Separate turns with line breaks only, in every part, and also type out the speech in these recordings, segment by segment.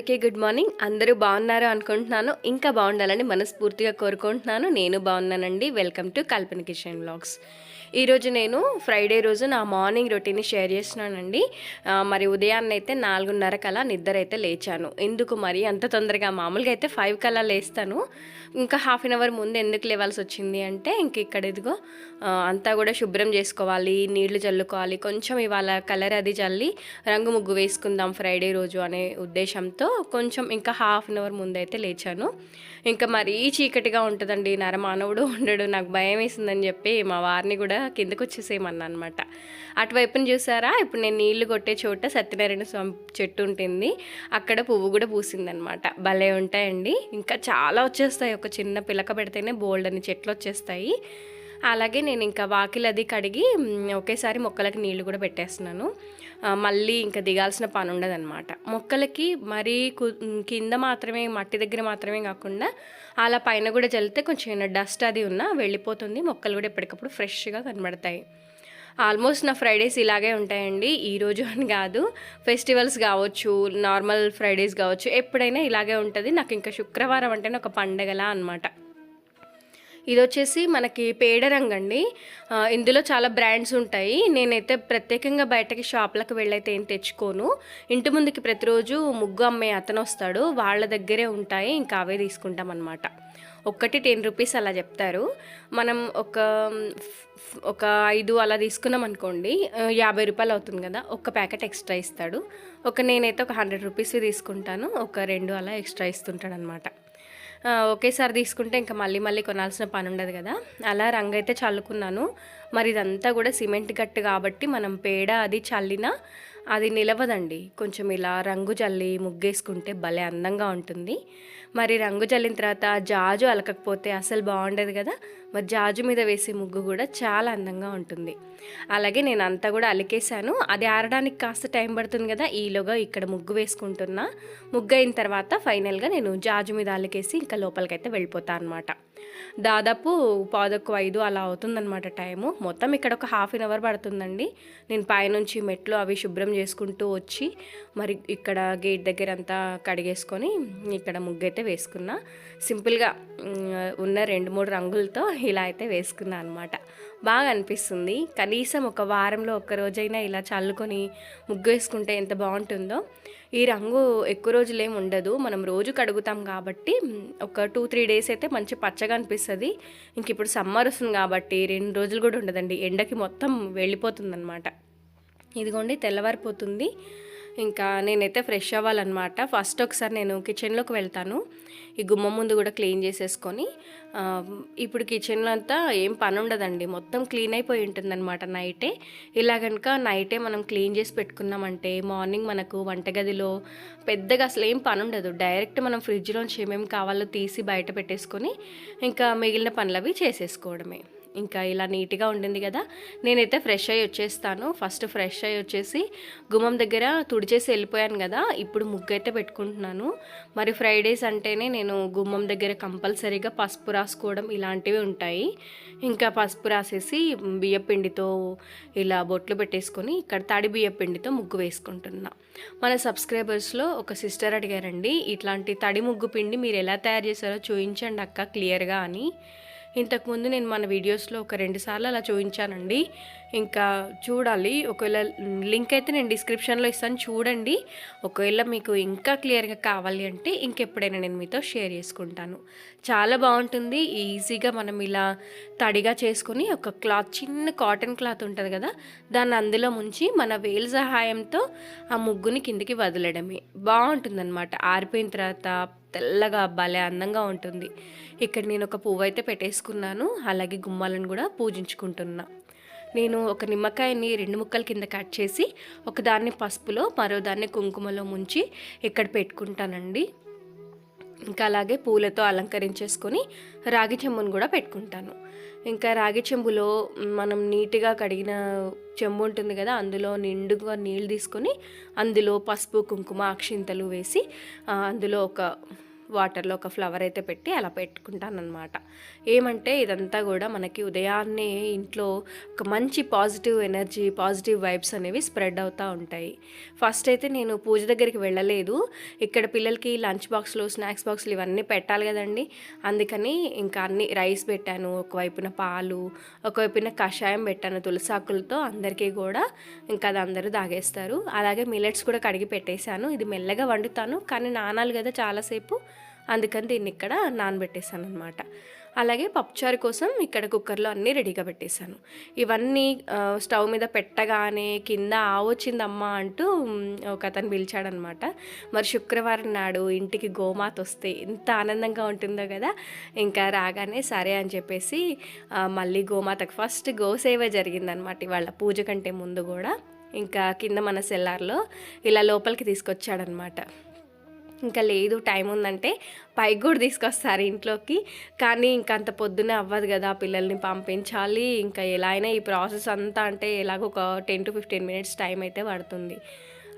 అందరికీ good morning. అందరూ బాగున్నారు అనుకుంటున్నాను. ఇంకా బాగుండాలని మనస్ఫూర్తిగా కోరుకుంటున్నాను. నేను బాగున్నానండి. Welcome to Kalpana Kishan vlogs ఈరోజు నేను ఫ్రైడే రోజు నా మార్నింగ్ రొటీన్ షేర్ చేస్తున్నానండి. మరి ఉదయాన్నే అయితే నాలుగున్నర కల నిద్ర అయితే లేచాను. ఎందుకు మరి? అంత తొందరగా మామూలుగా అయితే ఫైవ్ కల్లా లేస్తాను. ఇంకా హాఫ్ అన్ అవర్ ముందు ఎందుకు లేవాల్సి వచ్చింది అంటే ఇంక ఇక్కడ ఇదిగో అంతా కూడా శుభ్రం చేసుకోవాలి నీళ్ళు చల్లుకోవాలి కొంచెం ఇవాళ కలర్ అది చల్లి రంగు ముగ్గు వేసుకుందాం ఫ్రైడే రోజు అనే ఉద్దేశంతో కొంచెం ఇంకా హాఫ్ అన్ అవర్ ముందైతే లేచాను. ఇంకా మరీ చీకటిగా ఉంటుందండి నరమానవుడు ఉండడు నాకు భయం వేసిందని చెప్పి మా వారిని కూడా కిందకు వచ్చేసేయమన్నా అనమాట అటువైపున చూసారా? ఇప్పుడు నేను నీళ్ళు కొట్టే చోట సత్యనారాయణ స్వామి చెట్టు ఉంటుంది అక్కడ పువ్వు కూడా పూసిందనమాట భలే ఉంటాయండి ఇంకా చాలా వచ్చేస్తాయి ఒక చిన్న పిలక పెడితేనే బోల్డ్ అని చెట్లు వచ్చేస్తాయి. అలాగే నేను ఇంకా వాకిలి అది కడిగి ఒకేసారి మొక్కలకి నీళ్ళు కూడా పెట్టేస్తున్నాను. మళ్ళీ ఇంకా దిగాల్సిన పని ఉండదన్నమాట. మొక్కలకి మరీ కు- కింద మాత్రమే మట్టి దగ్గర మాత్రమే కాకుండా అలా పైన కూడా చల్లితే కొంచెం డస్ట్ అది ఉన్నా వెళ్ళిపోతుంది. మొక్కలు కూడా ఎప్పటికప్పుడు ఫ్రెష్గా కనబడతాయి. ఆల్మోస్ట్ నా ఫ్రైడేస్ ఇలాగే ఉంటాయండి. ఈరోజు అని కాదు. ఫెస్టివల్స్ కావచ్చు నార్మల్ ఫ్రైడేస్ కావచ్చు ఎప్పుడైనా ఇలాగే ఉంటుంది. నాకు ఇంకా శుక్రవారం అంటేనే ఒక పండగలా అనమాట ఇది వచ్చేసి మనకి పేడరంగ్ అండి. ఇందులో చాలా బ్రాండ్స్ ఉంటాయి. నేనైతే ప్రత్యేకంగా బయటకి షాప్లకు వెళ్ళైతే ఏం తెచ్చుకోను. ఇంటి ముందుకి ప్రతిరోజు ముగ్గు అమ్మే అతను వస్తాడు వాళ్ళ దగ్గరే ఉంటాయి. ఇంకా అవే తీసుకుంటాం అనమాట ఒక్కటి టెన్ రూపీస్ అలా చెప్తారు. మనం ఒక ఒక ఐదు అలా తీసుకున్నాం అనుకోండి యాభై రూపాయలు అవుతుంది కదా ఒక ప్యాకెట్ ఎక్స్ట్రా ఇస్తాడు. ఒక నేనైతే ఒక హండ్రెడ్ రూపీస్ తీసుకుంటాను ఒక రెండు అలా ఎక్స్ట్రా ఇస్తుంటాడు అనమాట ఒకేసారి తీసుకుంటే ఇంకా మళ్ళీ మళ్ళీ కొనాల్సిన పని ఉండదు కదా. అలా రంగు అయితే చల్లుకున్నాను. మరి ఇదంతా కూడా సిమెంట్ గట్టు కాబట్టి మనం పేడ అది చల్లినా అది నిలవదండి. కొంచెం ఇలా రంగు జల్లి ముగ్గేసుకుంటే భలే అందంగా ఉంటుంది. మరి రంగు జల్లిన తర్వాత జాజు అలకకపోతే అసలు బాగుండదు కదా? మరి జాజు మీద వేసే ముగ్గు కూడా చాలా అందంగా ఉంటుంది. అలాగే నేను అంతా కూడా అలికేసాను అది ఆరడానికి కాస్త టైం పడుతుంది కదా? ఈలోగా ఇక్కడ ముగ్గు వేసుకుంటున్నా. ముగ్గు అయిన తర్వాత ఫైనల్గా నేను జాజు మీద అలికేసి ఇంకా లోపలికైతే వెళ్ళిపోతాను అనమాట దాదాపు పాదకు ఐదు అలా అవుతుందన్నమాట టైము. మొత్తం ఇక్కడ ఒక హాఫ్ అన్ అవర్ పడుతుందండి. నేను పైనుంచి మెట్లు అవి శుభ్రం చేసుకుంటూ వచ్చి మరి ఇక్కడ గేట్ దగ్గర అంతా కడిగేసుకొని ఇక్కడ ముగ్గు అయితే వేసుకున్నా. సింపుల్గా ఉన్న రెండు మూడు రంగులతో ఇలా అయితే వేసుకున్నా అనమాట బాగా అనిపిస్తుంది. కనీసం ఒక వారంలో ఒక రోజైనా ఇలా చల్లుకొని ముగ్గు వేసుకుంటే ఎంత బాగుంటుందో. ఈ రంగు ఎక్కువ రోజులు ఏమి ఉండదు. మనం రోజు కడుగుతాం కాబట్టి ఒక టూ త్రీ డేస్ అయితే మంచి పచ్చగా అనిపిస్తుంది. ఇంక ఇప్పుడు సమ్మర్ వస్తుంది కాబట్టి రెండు రోజులు కూడా ఉండదండి. ఎండకి మొత్తం వెళ్ళిపోతుంది అనమాట ఇదిగోండి తెల్లవారిపోతుంది. ఇంకా నేనైతే ఫ్రెష్ అవ్వాలన్నమాట. ఫస్ట్ ఒకసారి నేను కిచెన్లోకి వెళ్తాను. ఈ గుమ్మం ముందు కూడా క్లీన్ చేసేసుకొని ఇప్పుడు కిచెన్లో అంతా ఏం పని ఉండదండి. మొత్తం క్లీన్ అయిపోయి ఉంటుందన్నమాట నైటే. ఇలా కనుక నైటే మనం క్లీన్ చేసి పెట్టుకున్నామంటే మార్నింగ్ మనకు వంటగదిలో పెద్దగా అసలు ఏం పని ఉండదు. డైరెక్ట్ మనం ఫ్రిడ్జ్లోంచి ఏమేమి కావాలో తీసి బయట పెట్టేసుకొని ఇంకా మిగిలిన పనులు అవి చేసేసుకోవడమే. ఇంకా ఇలా నీట్గా ఉండింది కదా. నేనైతే ఫ్రెష్ అయ్యి వచ్చేస్తాను. ఫస్ట్ ఫ్రెష్ అయ్యి వచ్చేసి గుమ్మం దగ్గర తుడిచేసి వెళ్ళిపోయాను కదా. ఇప్పుడు ముగ్గు అయితే పెట్టుకుంటున్నాను. మరి ఫ్రైడేస్ అంటేనే నేను గుమ్మం దగ్గర కంపల్సరీగా పసుపు రాసుకోవడం ఇలాంటివి ఉంటాయి. ఇంకా పసుపు రాసేసి బియ్యపిండితో ఇలా బొట్లు పెట్టేసుకొని ఇక్కడ తడి బియ్యపిండితో ముగ్గు వేసుకుంటున్నా. మన సబ్స్క్రైబర్స్లో ఒక సిస్టర్ అడిగారండి ఇట్లాంటి తడి ముగ్గు పిండి మీరు ఎలా తయారు చేశారో చూపించండి అక్క క్లియర్గా అని. ఇంతకుముందు నేను మన వీడియోస్లో ఒక రెండుసార్లు అలా చూపించానండి. ఇంకా చూడాలి. ఒకవేళ లింక్ అయితే నేను డిస్క్రిప్షన్లో ఇస్తాను. చూడండి. ఒకవేళ మీకు ఇంకా క్లియర్గా కావాలి అంటే ఇంకెప్పుడైనా నేను మీతో షేర్ చేసుకుంటాను. చాలా బాగుంటుంది. ఈజీగా మనం ఇలా తడిగా చేసుకుని ఒక క్లాత్ చిన్న కాటన్ క్లాత్ ఉంటుంది కదా దాన్ని అందులో ముంచి మన వేలు సహాయంతో ఆ ముగ్గుని కిందికి వదలడమే. బాగుంటుందన్నమాట. ఆరిపోయిన తర్వాత తెల్లగా భలే అందంగా ఉంటుంది. ఇక్కడ నేను ఒక పువ్వు అయితే పెట్టేసుకున్నాను. అలాగే గుమ్మాలను కూడా పూజించుకుంటున్నా. నేను ఒక నిమ్మకాయని రెండు ముక్కల కింద కట్ చేసి ఒకదాన్ని పసుపులో మరో దాన్ని కుంకుమలో ముంచి ఇక్కడ పెట్టుకుంటానండి. ఇంకా అలాగే పూలతో అలంకరించేసుకొని రాగి చెంబును కూడా పెట్టుకుంటాను. ఇంకా రాగి చెంబులో మనం నీట్గా కడిగిన చెంబు ఉంటుంది కదా అందులో నిండుగా నీళ్ళు తీసుకొని అందులో పసుపు కుంకుమ అక్షింతలు వేసి అందులో ఒక వాటర్లో ఒక ఫ్లవర్ అయితే పెట్టి అలా పెట్టుకుంటానమాట ఏమంటే ఇదంతా కూడా మనకి ఉదయాన్నే ఇంట్లో ఒక మంచి పాజిటివ్ ఎనర్జీ పాజిటివ్ వైబ్స్ అనేవి స్ప్రెడ్ అవుతూ ఉంటాయి. ఫస్ట్ అయితే నేను పూజ దగ్గరికి వెళ్ళలేదు. ఇక్కడ పిల్లలకి లంచ్ బాక్స్లు స్నాక్స్ బాక్స్లు ఇవన్నీ పెట్టాలి కదండి. అందుకని ఇంకా అన్ని రైస్ పెట్టాను ఒకవైపున పాలు ఒకవైపున కషాయం పెట్టాను తులసాకులతో. అందరికీ కూడా ఇంకా అది అందరూ తాగేస్తారు. అలాగే మిల్లెట్స్ కూడా కడిగి పెట్టేశాను. ఇది మెల్లగా వండుతాను. కానీ నానాలు కదా చాలాసేపు. అందుకని దీన్ని ఇక్కడ నానబెట్టేశాను అనమాట అలాగే పప్పుచారు కోసం ఇక్కడ కుక్కర్లో అన్నీ రెడీగా పెట్టేశాను. ఇవన్నీ స్టవ్ మీద పెట్టగానే కింద ఆవొచ్చిందమ్మా అంటూ ఒక అతను పిలిచాడనమాట మరి శుక్రవారం నాడు ఇంటికి గోమాత వస్తే ఎంత ఆనందంగా ఉంటుందో కదా ఇంకా రాగానే సరే అని చెప్పేసి మళ్ళీ గోమాతకు ఫస్ట్ గోసేవ జరిగిందనమాట ఇవాళ పూజ కంటే ముందు కూడా. ఇంకా కింద మన సెల్లార్లో ఇలా లోపలికి తీసుకొచ్చాడనమాట ఇంకా లేదు టైం ఉందంటే పైకి కూడా తీసుకొస్తారు ఇంట్లోకి. కానీ ఇంకా అంత పొద్దునే అవ్వదు కదా పిల్లల్ని పంపించాలి. ఇంకా ఎలా అయినా ఈ ప్రాసెస్ అంతా అంటే ఎలాగో ఒక ten to fifteen minutes time అయితే పడుతుంది.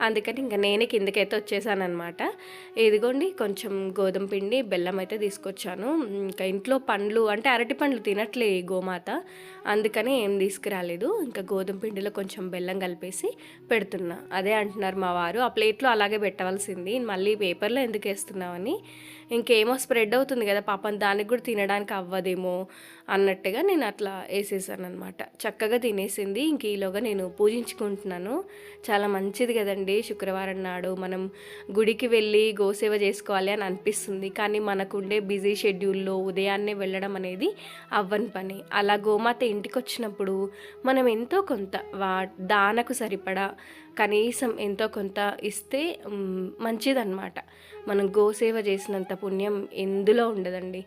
అందుకని ఇంకా నేనే కిందకైతే వచ్చేసాను అనమాట ఇదిగోండి కొంచెం గోధుమ పిండి బెల్లం అయితే తీసుకొచ్చాను. ఇంకా ఇంట్లో పండ్లు అంటే అరటి పండ్లు తినట్లే గోమాత. అందుకని ఏం తీసుకురాలేదు. ఇంకా గోధుమ పిండిలో కొంచెం బెల్లం కలిపేసి పెడుతున్నా. అదే అంటున్నారు మా వారు. ఆ ప్లేట్లో అలాగే పెట్టవలసింది. మళ్ళీ పేపర్లో ఎందుకు వేస్తున్నామని ఇంకేమో స్ప్రెడ్ అవుతుంది కదా పాపం దానికి కూడా తినడానికి అవ్వదేమో అన్నట్టుగా నేను అట్లా వేసేసాను అనమాట చక్కగా తినేసింది. ఇంక ఈలోగా నేను పూజించుకుంటున్నాను. చాలా మంచిది కదండి. శుక్రవారం నాడు మనం గుడికి వెళ్ళి గోసేవ చేసుకోవాలి అని అనిపిస్తుంది. కానీ మనకుండే బిజీ షెడ్యూల్లో ఉదయాన్నే వెళ్ళడం అనేది అవ్వని పని. అలా గోమాత ఇంటికి వచ్చినప్పుడు మనం ఎంతో కొంత వా దానకు సరిపడా కనీసం ఎంతో కొంత ఇస్తే మంచిదన్నమాట. మనం గోసేవ చేసినంత పుణ్యం ఎందులో ఉండదండి?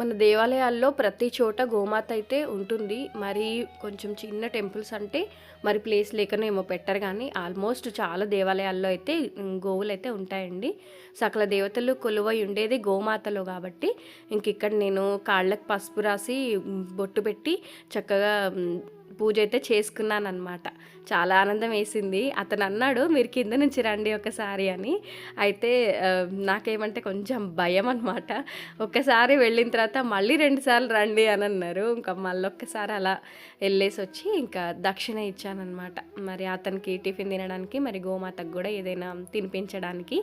మన దేవాలయాల్లో ప్రతి చోట గోమాత అయితే ఉంటుంది. మరి కొంచెం చిన్న టెంపుల్స్ అంటే మరి ప్లేస్ లేకనేమో పెట్టరు కానీ ఆల్మోస్ట్ చాలా దేవాలయాల్లో అయితే గోవులు అయితే ఉంటాయండి. సకల దేవతలు కొలువై ఉండేది గోమాతలో కాబట్టి ఇంక ఇక్కడ నేను కాళ్ళకు పసుపు రాసి బొట్టు పెట్టి చక్కగా పూజ అయితే చేసుకున్నాను అనమాట చాలా ఆనందం వేసింది. అతను అన్నాడు మీరు కింద నుంచి రండి ఒకసారి అని. అయితే నాకేమంటే కొంచెం భయం అనమాట ఒక్కసారి వెళ్ళిన తర్వాత మళ్ళీ రెండుసార్లు రండి అని అన్నారు. ఇంకా మళ్ళీ ఒక్కసారి అలా వెళ్ళేసి వచ్చి ఇంకా దక్షిణ ఇచ్చానమాట మరి అతనికి టిఫిన్ తినడానికి మరి గోమాతకు కూడా ఏదైనా తినిపించడానికి.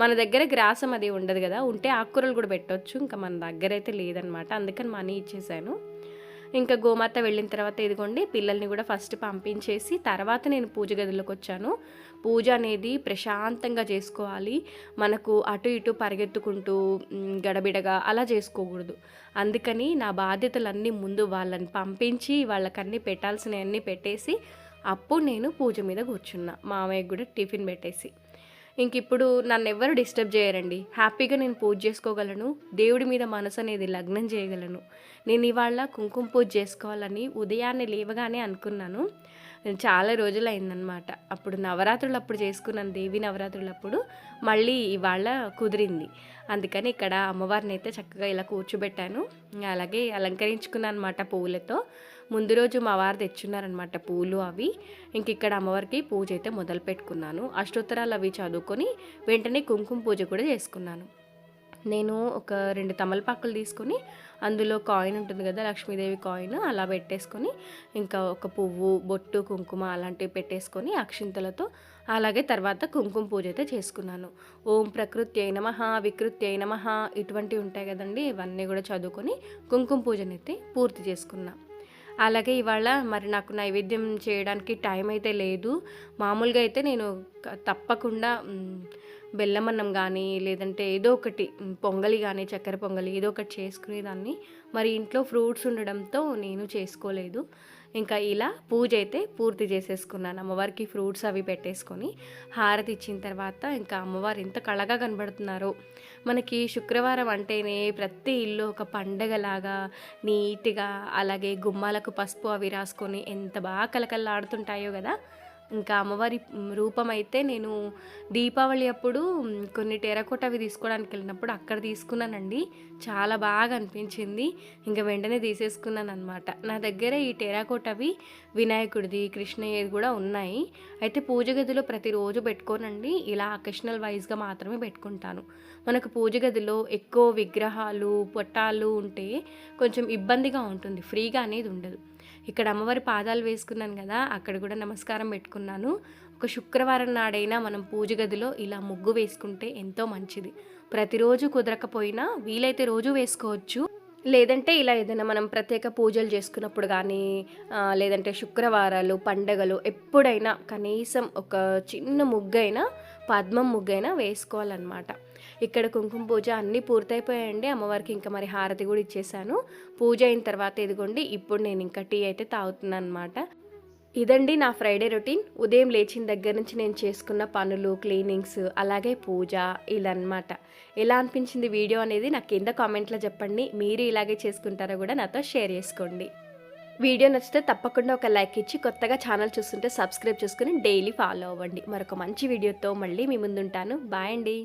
మన దగ్గర గ్రాసం అది ఉండదు కదా ఉంటే ఆకుకూరలు కూడా పెట్టొచ్చు. ఇంకా మన దగ్గర అయితే లేదనమాట అందుకని మనీ ఇచ్చేసాను. ఇంకా గోమాత వెళ్ళిన తర్వాత ఇదిగోండి పిల్లల్ని కూడా ఫస్ట్ పంపించేసి తర్వాత నేను పూజ గదిలోకి వచ్చాను. పూజ అనేది ప్రశాంతంగా చేసుకోవాలి. మనకు అటు ఇటు పరిగెత్తుకుంటూ గడబిడగా అలా చేసుకోకూడదు. అందుకని నా బాధ్యతలన్నీ ముందు వాళ్ళని పంపించి వాళ్ళకన్నీ పెట్టాల్సినవన్నీ పెట్టేసి అప్పుడు నేను పూజ మీద కూర్చున్నా. మామయ్య కూడా టిఫిన్ పెట్టేసి. ఇంక ఇప్పుడు నన్ను ఎవ్వరు డిస్టర్బ్ చేయరండి. హ్యాపీగా నేను పూజ చేసుకోగలను. దేవుడి మీద మనసు అనేది లగ్నం చేయగలను. నేను ఇవాళ కుంకుమ పూజ చేసుకోవాలని ఉదయాన్నే లేవగానే అనుకున్నాను. చాలా రోజులు అయిందనమాట అప్పుడు నవరాత్రులు అప్పుడు చేసుకున్నాను దేవి నవరాత్రులు అప్పుడు మళ్ళీ ఇవాళ కుదిరింది. అందుకని ఇక్కడ అమ్మవారిని అయితే చక్కగా ఇలా కూర్చోబెట్టాను. అలాగే అలంకరించుకున్నాను అనమాట పువ్వులతో ముందు రోజు మా వారు తెచ్చున్నారనమాట పూలు అవి. ఇంక ఇక్కడ అమ్మవారికి పూజ అయితే మొదలు పెట్టుకున్నాను అష్టోత్తరాలు అవి చదువుకొని వెంటనే కుంకుమ పూజ కూడా చేసుకున్నాను. నేను ఒక రెండు తమలపాకులు తీసుకొని అందులో కాయిన్ ఉంటుంది కదా లక్ష్మీదేవి కాయిన్ అలా పెట్టేసుకొని ఇంకా ఒక పువ్వు బొట్టు కుంకుమ అలాంటివి పెట్టేసుకొని అక్షింతలతో అలాగే తర్వాత కుంకుమ పూజ అయితే చేసుకున్నాను. ఓం ప్రకృతి అయిన మహా వికృతి అయిన మహా ఇటువంటివి ఉంటాయి కదండి ఇవన్నీ కూడా చదువుకొని కుంకుమ పూజనైతే పూర్తి చేసుకున్నాను అలాగే ఇవాళ మరి నాకు నైవేద్యం చేయడానికి టైం అయితే లేదు. మామూలుగా అయితే నేను తప్పకుండా బెల్లమన్నం కానీ లేదంటే ఏదో ఒకటి పొంగలి కానీ చక్కెర పొంగలి ఏదో ఒకటి చేసుకునేదాన్ని. మరి ఇంట్లో ఫ్రూట్స్ ఉండడంతో నేను చేసుకోలేదు. ఇంకా ఇలా పూజ అయితే పూర్తి చేసేసుకున్నాను. అమ్మవారికి ఫ్రూట్స్ అవి పెట్టేసుకొని హారతి ఇచ్చిన తర్వాత ఇంకా అమ్మవారు ఎంత కళగా కనబడుతున్నారో. మనకి శుక్రవారం అంటేనే ప్రతి ఇల్లు ఒక పండగలాగా నీట్గా అలాగే గుమ్మాలకు పసుపు అవి రాసుకొని ఎంత బాగా కలకల్లాడుతుంటాయో కదా. ఇంకా అమ్మవారి రూపం అయితే నేను దీపావళి అప్పుడు కొన్ని టెరకోట అవి తీసుకోవడానికి వెళ్ళినప్పుడు అక్కడ తీసుకున్నానండి. చాలా బాగా అనిపించింది. ఇంకా వెంటనే తీసేసుకున్నాను అనమాట నా దగ్గర ఈ టెరాకోటవి వినాయకుడిది కృష్ణయ్యది కూడా ఉన్నాయి. అయితే పూజ గదిలో ప్రతిరోజు పెట్టుకోనండి. ఇలా అకేషనల్ వైజ్గా మాత్రమే పెట్టుకుంటాను. మనకు పూజ గదిలో ఎక్కువ విగ్రహాలు పట్టాలు ఉంటే కొంచెం ఇబ్బందిగా ఉంటుంది. ఫ్రీగా అనేది ఉండదు. ఇక్కడ అమ్మవారి పాదాలు వేసుకున్నాను కదా అక్కడ కూడా నమస్కారం పెట్టుకున్నాను. ఒక శుక్రవారం నాడైనా మనం పూజ గదిలో ఇలా ముగ్గు వేసుకుంటే ఎంతో మంచిది. ప్రతిరోజు కుదరకపోయినా వీలైతే రోజు వేసుకోవచ్చు. లేదంటే ఇలా ఏదైనా మనం ప్రత్యేక పూజలు చేసుకున్నప్పుడు కానీ లేదంటే శుక్రవారాలు పండగలు ఎప్పుడైనా కనీసం ఒక చిన్న ముగ్గైనా పద్మం ముగ్గైనా వేసుకోవాలన్నమాట. ఇక్కడ కుంకుమ పూజ అన్నీ పూర్తయిపోయాయండి. అమ్మవారికి ఇంకా మరి హారతి కూడా ఇచ్చేసాను. పూజ అయిన తర్వాత ఇదిగోండి ఇప్పుడు నేను ఇంకా టీ అయితే తాగుతున్నాను అనమాట ఇదండి నా ఫ్రైడే రొటీన్. ఉదయం లేచిన దగ్గర నుంచి నేను చేసుకున్న పనులు క్లీనింగ్స్ అలాగే పూజ ఇలా ఎలా అనిపించింది వీడియో అనేది నాకు కింద కామెంట్లో చెప్పండి. మీరు ఇలాగే చేసుకుంటారో కూడా నాతో షేర్ చేసుకోండి. వీడియో నచ్చితే తప్పకుండా ఒక లైక్ ఇచ్చి కొత్తగా ఛానల్ చూస్తుంటే సబ్స్క్రైబ్ చేసుకుని డైలీ ఫాలో అవ్వండి. మరొక మంచి వీడియోతో మళ్ళీ మీ ముందుంటాను. బాయ్ అండి.